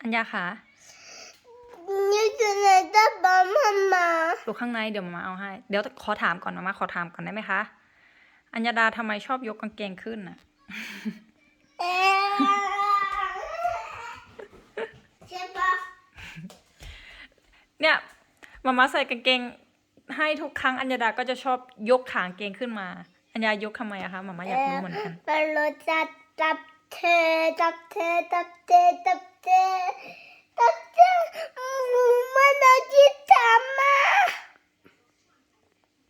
อัญญาคะนี่คือในตาบ้ามามาอยู่ข้างในเดี๋ยวมาเอาให้ เดี๋ยวขอถามก่อนมามาขอถามก่อนได้ไหมคะ อัญญาดาทำไมชอบยกกางเกงขึ้นน่ะเอ๊ะใช่ปะเนี่ยมามาใส่กางเกงให้ทุกครั้งอัญญาดาก็จะชอบยกขางเกงขึ้นมา อัญญายกทำไมอะคะมามาอยากรู้เหมือนกัน มันรสจัดจับ เธอจับเธอจับเธอจับเธอจับเธอมันเอาจิตทำมา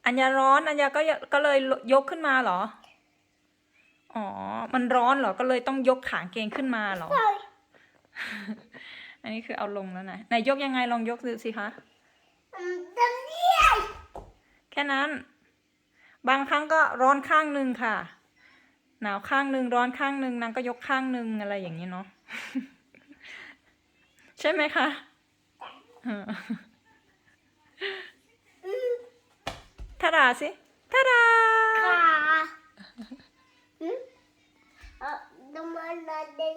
อัญญาร้อนอัญญาก็ยก็เลยยกขึ้นมาเหรอ อ๋อ มันร้อนเหรอ ก็เลยต้องยกขางเกงขึ้นมาเหรอ อันนี้คือเอาลงแล้วนะไหนยกยังไงลองยกดูสิคะจำเนียแค่นั้น บางครั้งก็ร้อนข้างหนึ่งค่ะ หนาวข้างหนึ่งร้อนข้างหนึ่งนางก็ยกข้างหนึ่งอะไรอย่างนี้เนาะใช่ไหมคะเออทาดาสิทาดาค่ะอืมเอ่อดูมันมาเด็ก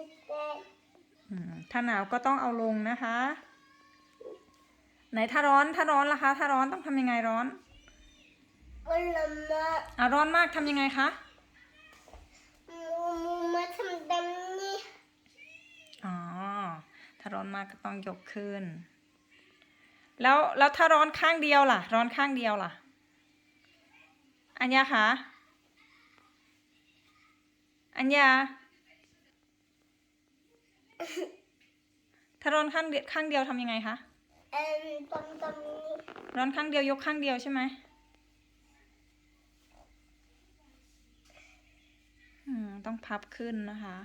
อืมถ้าหนาวก็ต้องเอาลงนะคะ ไหนถ้าร้อนถ้าร้อนล่ะคะ ถ้าร้อนต้องทำยังไงร้อนๆมันละมาอะร้อนมากทำยังไงคะ มูมูมาทำดำนี่ อ๋อ ถ้าร้อนมากก็ต้องยกขึ้น แล้วแล้วถ้าร้อนข้างเดียวล่ะ ร้อนข้างเดียวล่ะ อัญญาคะ อัญญา ถ้าร้อนข้างเดียวข้างเดียวทำยังไงคะเอ็มตำตำนี่ร้อนข้างเดียวยกข้างเดียวใช่ไหมอืมต้องพับขึ้นนะคะ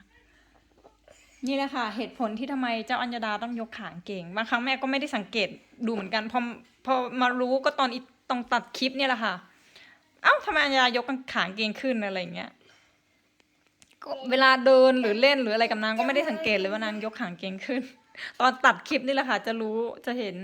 นี่แหละค่ะเหตุผลที่ทำไมเจ้าอัญญาดาต้องยกขางเก่งบางครั้งแม่ก็ไม่ได้สังเกตดูเหมือนกันพอพอมารู้ก็ตอนอีตองตัดคลิปเนี่ยแหละค่ะ เอ้าทำไมอัญญาดายกขางเก่งขึ้นอะไรอย่างเงี้ยก็เวลาเดินหรือเล่นหรืออะไรกับนางก็ไม่ได้สังเกตเลยว่านางยกขางเก่งขึ้น ตอนตัดคลิปนี่แหละค่ะ จะรู้จะเห็น